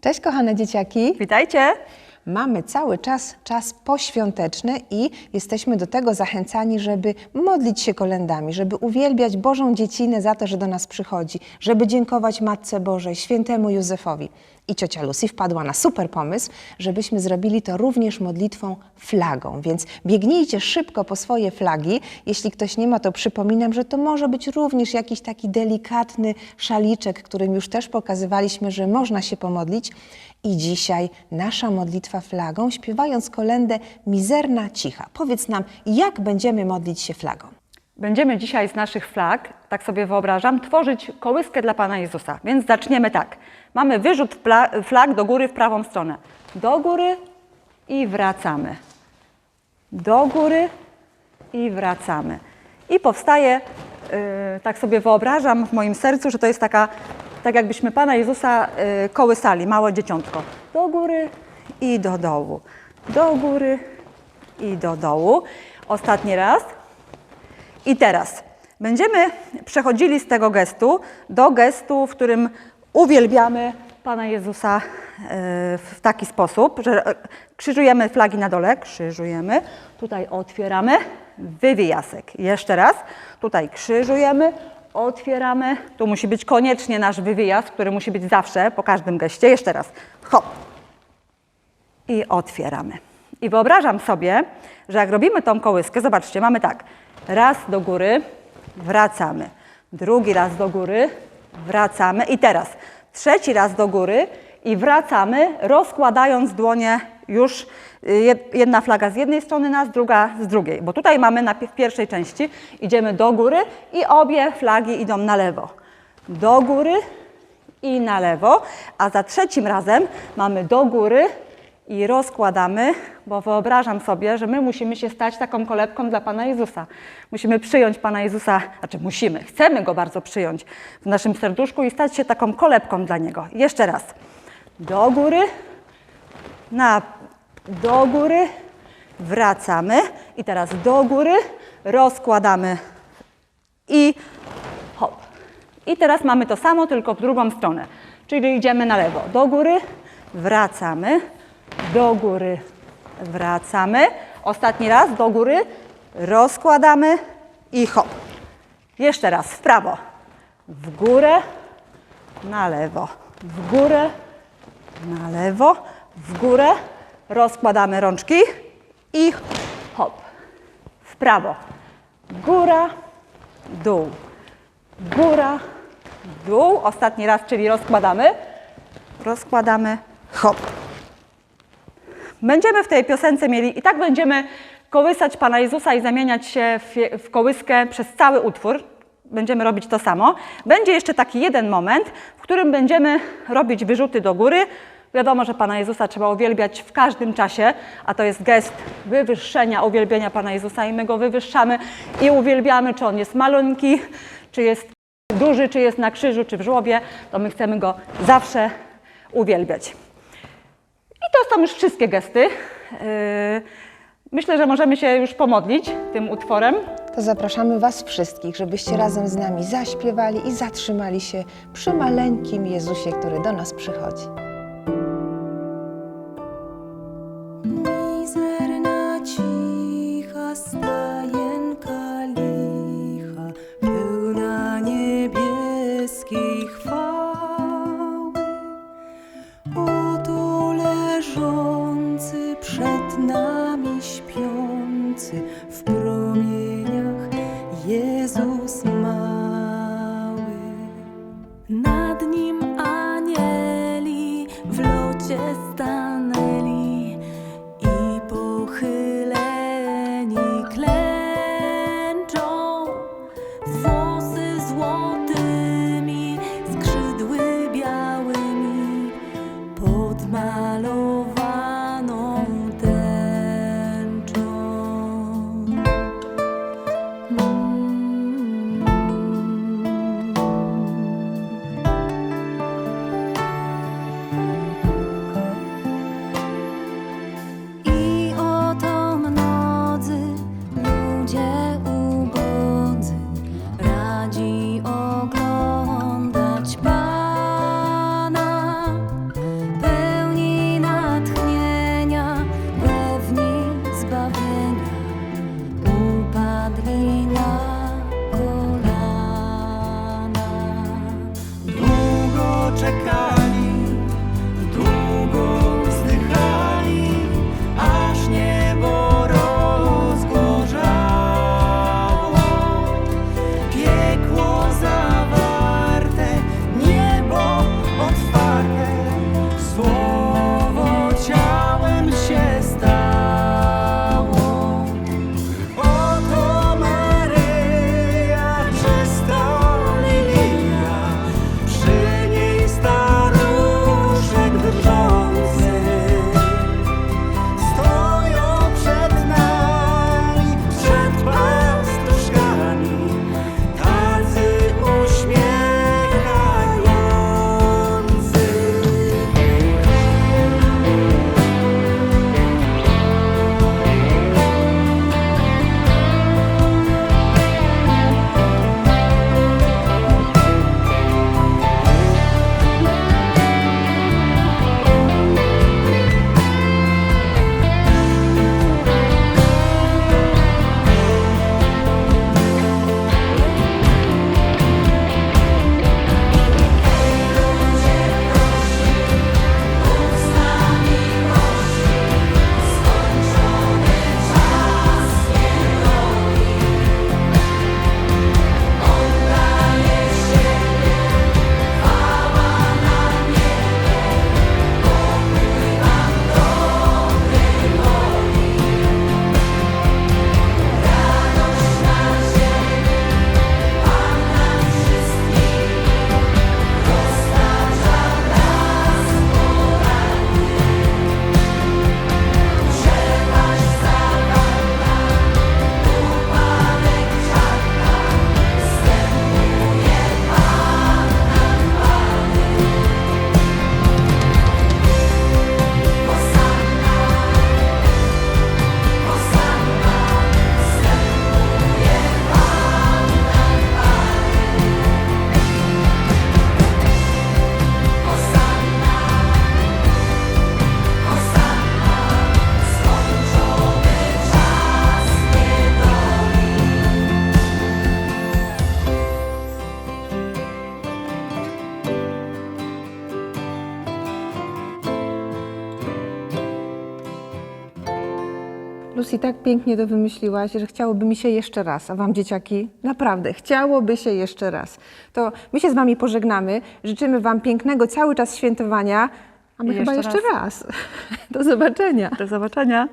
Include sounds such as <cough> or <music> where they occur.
Cześć kochane dzieciaki. Witajcie! Mamy cały czas czas poświąteczny i jesteśmy do tego zachęcani, żeby modlić się kolendami, żeby uwielbiać Bożą dziecinę za to, że do nas przychodzi, żeby dziękować Matce Bożej, świętemu Józefowi. I ciocia Lucy wpadła na super pomysł, żebyśmy zrobili to również modlitwą flagą. Więc biegnijcie szybko po swoje flagi. Jeśli ktoś nie ma, to przypominam, że to może być również jakiś taki delikatny szaliczek, którym już też pokazywaliśmy, że można się pomodlić. I dzisiaj nasza modlitwa flagą, śpiewając kolendę Mizerna Cicha. Powiedz nam, jak będziemy modlić się flagą? Będziemy dzisiaj z naszych flag, tak sobie wyobrażam, tworzyć kołyskę dla Pana Jezusa. Więc zaczniemy tak. Mamy wyrzut flag do góry w prawą stronę. Do góry i wracamy. Do góry i wracamy. I powstaje, yy, tak sobie wyobrażam w moim sercu, że to jest taka, tak jakbyśmy Pana Jezusa yy, kołysali, małe dzieciątko. Do góry i do dołu. Do góry i do dołu. Ostatni raz. I teraz będziemy przechodzili z tego gestu do gestu, w którym uwielbiamy Pana Jezusa e, w taki sposób, że e, krzyżujemy flagi na dole, krzyżujemy, tutaj otwieramy, wywijasek. Jeszcze raz, tutaj krzyżujemy, otwieramy, tu musi być koniecznie nasz wywijaz, który musi być zawsze po każdym geście. Jeszcze raz, hop, i otwieramy. I wyobrażam sobie, że jak robimy tą kołyskę, zobaczcie, mamy tak, raz do góry, wracamy, drugi raz do góry, wracamy. I teraz. Trzeci raz do góry i wracamy, rozkładając dłonie już y, jed- jedna flaga z jednej strony nas, druga z drugiej, bo tutaj mamy na, w pierwszej części, idziemy do góry i obie flagi idą na lewo. Do góry i na lewo, a za trzecim razem mamy do góry i rozkładamy, bo wyobrażam sobie, że my musimy się stać taką kolebką dla Pana Jezusa. Musimy przyjąć Pana Jezusa, znaczy musimy, chcemy Go bardzo przyjąć w naszym serduszku i stać się taką kolebką dla Niego. Jeszcze raz. Do góry, na, do góry, wracamy i teraz do góry, rozkładamy i hop. I teraz mamy to samo, tylko w drugą stronę. Czyli idziemy na lewo. Do góry, wracamy. Do góry, wracamy. Ostatni raz do góry, rozkładamy i hop. Jeszcze raz w prawo. W górę, na lewo. W górę, na lewo. W górę, rozkładamy rączki i hop. W prawo. Góra, dół góra, dół. Ostatni raz, czyli rozkładamy. Rozkładamy, hop. Będziemy w tej piosence mieli i tak będziemy kołysać Pana Jezusa i zamieniać się w, w kołyskę przez cały utwór. Będziemy robić to samo. Będzie jeszcze taki jeden moment, w którym będziemy robić wyrzuty do góry. Wiadomo, że Pana Jezusa trzeba uwielbiać w każdym czasie, a to jest gest wywyższenia, uwielbienia Pana Jezusa i my Go wywyższamy i uwielbiamy, czy On jest malonki, czy jest duży, czy jest na krzyżu, czy w żłobie, to my chcemy Go zawsze uwielbiać. I to są już wszystkie gesty. Yy, Myślę, że możemy się już pomodlić tym utworem. To zapraszamy Was wszystkich, żebyście razem z nami zaśpiewali i zatrzymali się przy maleńkim Jezusie, który do nas przychodzi. Przed nami śpiący w Lucy, tak pięknie to wymyśliłaś, że chciałoby mi się jeszcze raz, a Wam dzieciaki, naprawdę, chciałoby się jeszcze raz. To my się z Wami pożegnamy, życzymy Wam pięknego cały czas świętowania, a my I chyba jeszcze jeszcze raz. <laughs> Do zobaczenia. Do zobaczenia.